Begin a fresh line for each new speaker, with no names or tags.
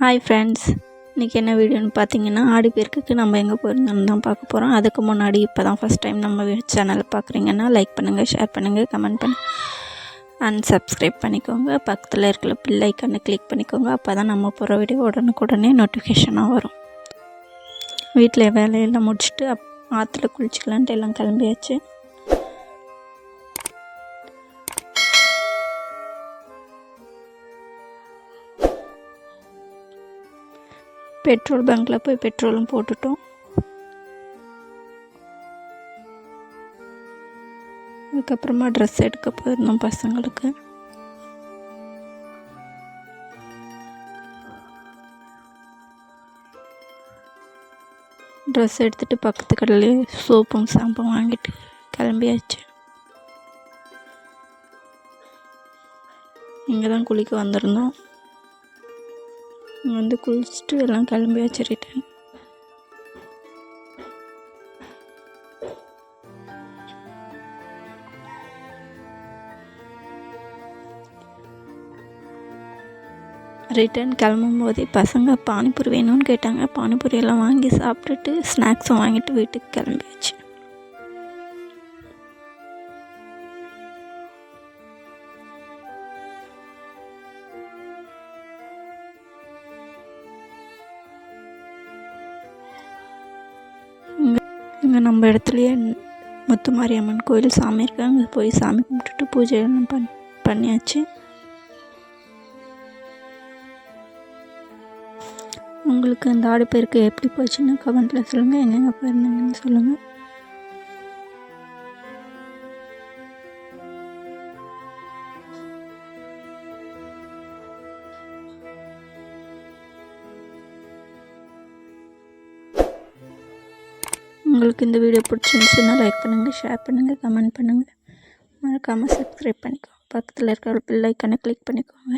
Hi friends இன்றைக்கி என்ன வீடியோன்னு பார்த்தீங்கன்னா ஆடி பெருக்குக்கு நம்ம எங்கே போயிருந்தோம்னு தான் பார்க்க போகிறோம் அதுக்கு முன்னாடி இப்போ தான் ஃபஸ்ட் டைம் நம்ம சேனலை பார்க்குறீங்கன்னா லைக் பண்ணுங்கள் ஷேர் பண்ணுங்கள் கமெண்ட் பண்ணு அண்ட் சப்ஸ்கிரைப் பண்ணிக்கோங்க. பக்கத்தில் இருக்கிற பில் கிளிக் பண்ணிக்கோங்க. அப்போ தான் நம்ம போகிற வீடியோ உடனுக்குடனே நோட்டிஃபிகேஷனாக வரும். வீட்டில் வேலையெல்லாம் முடிச்சுட்டு அப் ஆற்றுல குளிச்சிக்கலான்ட்டு எல்லாம் கிளம்பியாச்சு. பெட்ரோல் பங்க்கில் போய் பெட்ரோலும் போட்டுட்டோம். அதுக்கப்புறமா ட்ரெஸ் எடுக்க போயிருந்தோம் பசங்களுக்கு. ட்ரெஸ் எடுத்துகிட்டு பக்கத்து கடையிலே சோப்பும் ஷாம்பும் வாங்கிட்டு கிளம்பியாச்சு. இங்கே தான் குளிக்க வந்திருந்தோம். வந்து குளிச்சுட்டு எல்லாம் கிளம்பியாச்சு ரிட்டன் ரிட்டன் கிளம்பும் போதே பசங்க பானிபூரி வேணும்னு கேட்டாங்க. பானிபூரி எல்லாம் வாங்கி சாப்பிட்டுட்டு ஸ்நாக்ஸும் வாங்கிட்டு வீட்டுக்கு கிளம்பியாச்சு. இங்கே நம்ம இடத்துலையே முத்துமாரியம்மன் கோயில் சாமி இருக்காங்க. அங்கே போய் சாமி கும்பிட்டுட்டு பூஜை எல்லாம் பண் பண்ணியாச்சு. உங்களுக்கு இந்த ஆடுப்பெருக்கு எப்படி போச்சுன்னு கமெண்ட்டில் சொல்லுங்கள் எங்கெங்கே போயிருந்தீங்கன்னு சொல்லுங்கள் உங்களுக்கு இந்த வீடியோ பிடிச்சிருந்துச்சுன்னா லைக் பண்ணுங்கள் ஷேர் பண்ணுங்கள் கமெண்ட் பண்ணுங்கள் மறக்காமல் சப்ஸ்கிரைப் பண்ணிக்கோங்க. பக்கத்தில் இருக்கிற பெல் ஐக்கனை கிளிக் பண்ணிக்கோங்க.